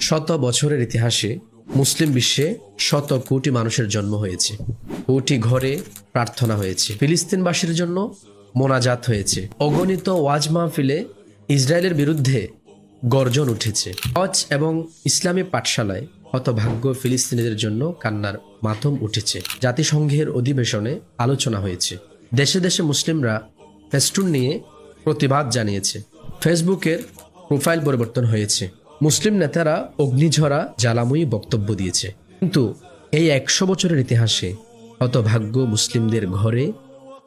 শত বছরের ইতিহাসে মুসলিম বিশ্বে শত কোটি মানুষের জন্ম হয়েছে। কোটি ঘরে প্রার্থনা হয়েছে। ফিলিস্তিনবাসীর জন্য মোনাজাত হয়েছে। অগণিত ওয়াজ মাহফিলে ইসরায়েলের বিরুদ্ধে গর্জন উঠেছে। হজ এবং ইসলামী পাঠশালায় হতভাগ্য ফিলিস্তিনিদের জন্য কান্নার মাতম উঠেছে। জাতিসংঘের অধিবেশনে আলোচনা হয়েছে। দেশে দেশে মুসলিমরা ফেস্টুন নিয়ে প্রতিবাদ জানিয়েছে। ফেসবুকের প্রোফাইল পরিবর্তন হয়েছে। মুসলিম নেতারা অগ্নিঝরা, জ্বালাময়ী বক্তব্য দিয়েছে। কিন্তু এই একশো বছরের ইতিহাসে হতভাগ্য মুসলিমদের ঘরে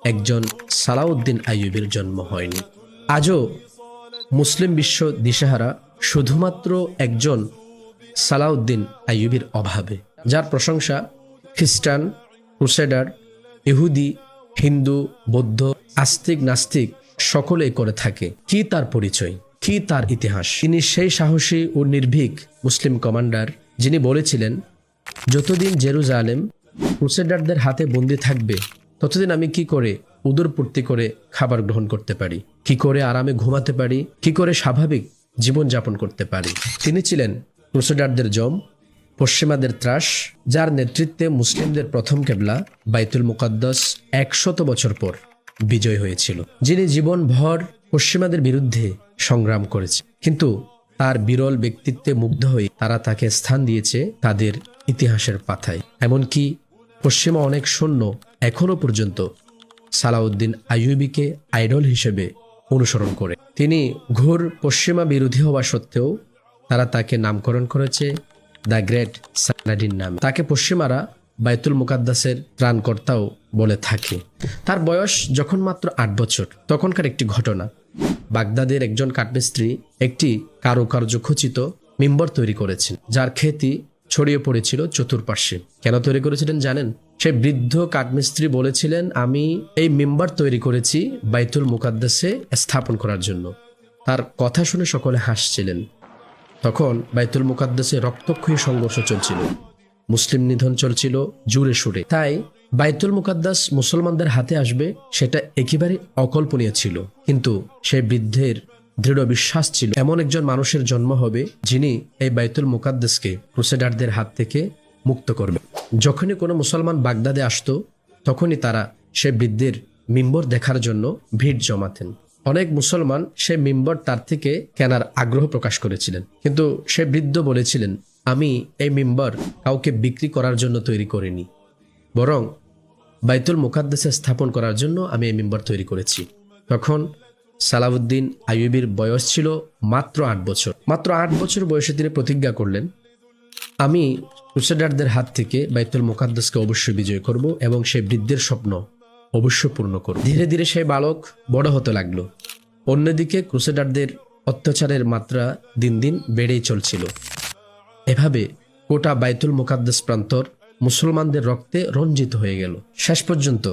একজন সালাউদ্দিন আইয়ুবের জন্ম হয়নি। আজও মুসলিম বিশ্ব দিশেহারা শুধুমাত্র একজন সালাউদ্দিন আইয়ুবির অভাবে। যার প্রশংসা খ্রিস্টান, ক্রুসেডার, ইহুদি, হিন্দু, বৌদ্ধ, আস্তিক, নাস্তিক সকলেই করে থাকে। কি তার পরিচয়? কি তার ইতিহাস। তিনি সেই সাহসী ও নির্ভীক মুসলিম কমান্ডার যিনি বলেছিলেন, যতদিন জেরুজালেম ক্রুসেডারদের হাতে বন্দি থাকবে, ততদিন আমি কি করে উদরপূর্তি করে খাবার গ্রহণ করতে পারি? কি করে আরামে ঘুমাতে পারি? কি করে স্বাভাবিক জীবন যাপন করতে পারি? তিনি ছিলেন ক্রুসেডারদের জম, পশ্চিমাদের ত্রাস, যার নেতৃত্বে মুসলিমদের প্রথম কেবলা, বাইতুল মুকাদ্দাস, একশত বছর পর বিজয় হয়েছিল। যিনি জীবনভর পশ্চিমাদের বিরুদ্ধে সংগ্রাম করেছে। কিন্তু তার বিরল ব্যক্তিত্বে মুগ্ধ হয়ে তারা তাকে স্থান দিয়েছে তাদের ইতিহাসের পাথায় এমনকি পশ্চিমা অনেক সৈন্য এখনও পর্যন্ত সালাউদ্দিন আইয়ুবিকে আইডল হিসেবে অনুসরণ করে। তিনি ঘোর পশ্চিমা বিরোধী হওয়া সত্ত্বেও তারা তাকে নামকরণ করেছে দ্য গ্রেট সালাডিন নাম। তাকে পশ্চিমারা বাইতুল মুকাদ্দাসের ত্রাণকর্তাও বলে থাকে। তার বয়স যখন মাত্র আট বছর, তখনকার একটি ঘটনা। বাগদাদের একজন কাঠমিস্ত্রি একটি কারুকার্য খচিত মিম্বর তৈরি করেছেন, যার খ্যাতি ছড়িয়ে পড়েছিল চতুর্পার্শ্বে। কেন তৈরি করেছিলেন জানেন? সেই বৃদ্ধ কাঠমিস্ত্রি বলেছিলেন, আমি এই মেম্বার তৈরি করেছি বাইতুল মুকাদ্দাসে স্থাপন করার জন্য। তার কথা শুনে সকলে হাসছিলেন। তখন বাইতুল মুকাদ্দাসে রক্তক্ষয়ী সংঘর্ষ চলছিল। মুসলিম নিধন চলছিল জুড়ে সুরে। তাই বাইতুল মুকাদ্দাস মুসলমানদের হাতে আসবে সেটা একেবারে অকল্পনীয় ছিল। কিন্তু সেই বৃদ্ধের দৃঢ় বিশ্বাস ছিল। এমন একজন মানুষের জন্ম হবে যিনি এই বাইতুল মুকাদ্দাসকে ক্রুসেডারদের হাত থেকে মুক্ত করবে। যখনই কোনো মুসলমান বাগদাদে আসতো, তখনই তারা সে বৃদ্ধের মিম্বর দেখার জন্য ভিড় জমাতেন। অনেক মুসলমান সে মিম্বর তার থেকে কেনার আগ্রহ প্রকাশ করেছিলেন। কিন্তু সে বৃদ্ধ বলেছিলেন, আমি এই মিম্বর কাউকে বিক্রি করার জন্য তৈরি করিনি। বরং বাইতুল মুকাদ্দাসে স্থাপন করার জন্য আমি এই মেম্বার তৈরি করেছি। তখন সালাউদ্দিন আইয়ুবির বয়স ছিল মাত্র আট বছর। মাত্র আট বছর বয়সে তিনি প্রতিজ্ঞা করলেন, আমি ক্রুসেডারদের হাত থেকে বাইতুল মুকাদ্দাসকে অবশ্যই বিজয় করব এবং সেই বৃদ্ধের স্বপ্ন অবশ্য পূর্ণ করব। ধীরে ধীরে সেই বালক বড় হতে লাগল। অন্যদিকে ক্রুসেডারদের অত্যাচারের মাত্রা দিন দিন বেড়েই চলছিল। এভাবে গোটা বাইতুল মুকাদ্দাস প্রান্তর মুসলমানদের রক্তে রঞ্জিত হয়ে গেল। শেষ পর্যন্ত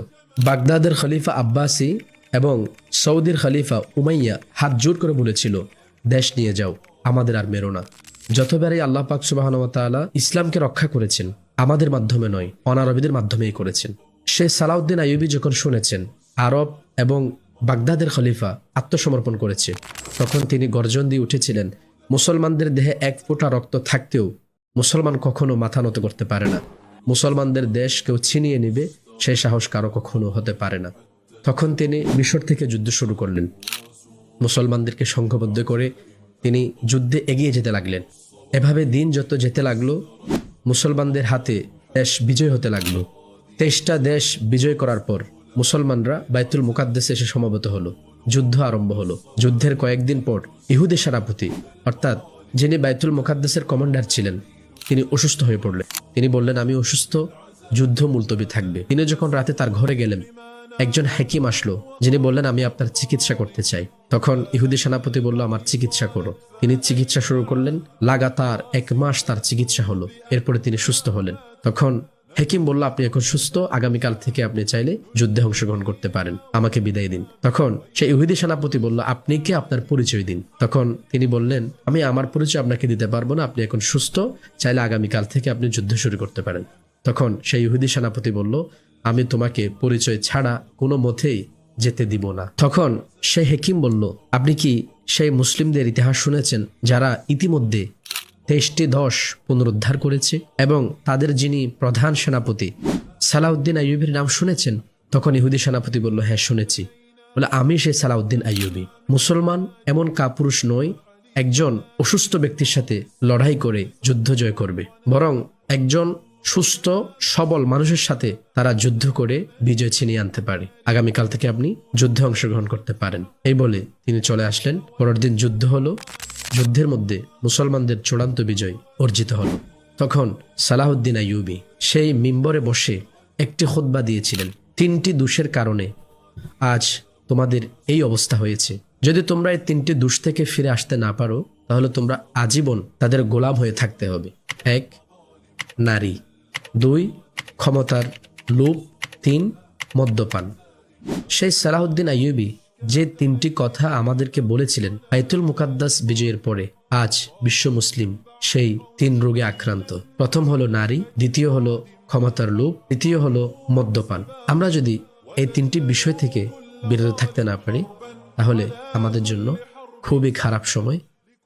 বাগদাদের খলিফা আব্বাসি এবং সৌদির খলিফা উমাইয়া হাত জোর করে বলেছিল, দেশ নিয়ে যাও, আমাদের আর মেরো না। যতবারই আল্লাহ পাক সুবাহনতালা ইসলামকে রক্ষা করেছেন, আমাদের মাধ্যমে নয়, অনারবীদের মাধ্যমেই করেছেন। সে সালাউদ্দিন আইয়ুবি যখন শুনেছেন, আরব এবং বাগদাদের খলিফা আত্মসমর্পণ করেছে, তখন তিনি গর্জন দিয়ে উঠেছিলেন, মুসলমানদের দেহে এক ফোঁটা রক্ত থাকতেও মুসলমান কখনো মাথা নত করতে পারে না। মুসলমানদের দেশ কেউ ছিনিয়ে নিবে সেই সাহস কারও কখনো হতে পারে না। তখন তিনি মিশর থেকে যুদ্ধ শুরু করলেন। মুসলমানদেরকে সংঘবদ্ধ করে তিনি যুদ্ধে এগিয়ে যেতে লাগলেন। এভাবে দিন যত যেতে লাগল, মুসলমানদের হাতে দেশ বিজয় হতে লাগল। তেইশটা দেশ বিজয় করার পর মুসলমানরা বাইতুল মুকাদ্দেসে এসে সমবেত হলো। যুদ্ধ আরম্ভ হলো। যুদ্ধের কয়েকদিন পর ইহুদি সেনাপতি, অর্থাৎ যিনি বাইতুল মুকাদ্দেসের কমান্ডার ছিলেন তিনি অসুস্থ হয়ে পড়লেন। তিনি বললেন, আমি অসুস্থ, যুদ্ধ মুলতবি থাকবে। তিনি যখন রাতে তার ঘরে গেলেন, একজন হ্যাকিম আসলো, যিনি বললেন, আমি আপনার চিকিৎসা করতে চাই। তখন ইহুদি সেনাপতি বলল, আমার চিকিৎসা করো। তিনি চিকিৎসা শুরু করলেন। লাগাতার এক মাস তার চিকিৎসা হলো। এরপরে তিনি সুস্থ হলেন। তখন হেকিম বলল, আপনি এখন সুস্থ, আগামীকাল থেকে আপনি চাইলে যুদ্ধে অংশগ্রহণ করতে পারেন। আমাকে বিদায় দিন। তখন সেই ইহুদি সেনাপতি বলল, আপনি কি? আপনার পরিচয় দিন। তখন তিনি বললেন, আমি আমার পরিচয় আপনাকে দিতে পারব না। আপনি এখন সুস্থ, চাইলে আগামীকাল থেকে আপনি যুদ্ধ শুরু করতে পারেন। তখন সেই ইহুদি সেনাপতি বলল, আমি তোমাকে পরিচয় ছাড়া কোনো মতেই যেতে দিব না। তখন সে হেকিম বলল, আপনি কি সেই মুসলিমদের ইতিহাস শুনেছেন যারা ইতিমধ্যে তেইশটি দশ পুনরুদ্ধার করেছে এবং তাদের যিনি প্রধান সেনাপতি, সালাউদ্দিন আইয়ুবের নাম শুনেছেন? তখন ইহুদি সেনাপতি বলল হ্যাঁ শুনেছি। বলে, আমি সেই সালাউদ্দিন আইয়ুবি। মুসলমান, এমন কাপুরুষ নয় একজন অসুস্থ ব্যক্তির সাথে লড়াই করে যুদ্ধ জয় করবে। বরং একজন সুস্থ, সবল মানুষের সাথে তারা যুদ্ধ করে বিজয় ছিনিয়ে আনতে পারে। আগামীকাল থেকে আপনি যুদ্ধে অংশগ্রহণ করতে পারেন। এই বলে তিনি চলে আসলেন। পরের দিন যুদ্ধ হলো। যুদ্ধের মধ্যে মুসলমানদের চূড়ান্ত বিজয় অর্জিত হলো। তখন সালাহুদ্দিন আইয়ুবি সেই মিম্বরে বসে একটি খুতবা দিয়েছিলেন। তিনটি দোষের কারণে আজ তোমাদের এই অবস্থা হয়েছে। যদি তোমরা এই তিনটি দুষ থেকে ফিরে আসতে না পারো, তাহলে তোমরা আজীবন তাদের গোলাম হয়ে থাকতে হবে। এক, নারী। দুই, ক্ষমতার লোভ। তিন, মদ্যপান। সেই সালাহুদ্দিন আইয়ুবি যে তিনটি কথা আমাদেরকে বলেছিলেন আয়তুল মুকাদ্দাস বিজয়ের পরে, আজ বিশ্ব মুসলিম সেই তিন রোগে আক্রান্ত। প্রথম হলো নারী, দ্বিতীয় হলো ক্ষমতার লোক তৃতীয় হলো মদ্যপান। আমরা যদি এই তিনটি বিষয় থেকে বিরত থাকতে না পারি, তাহলে আমাদের জন্য খুবই খারাপ সময়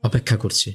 অপেক্ষা করছে।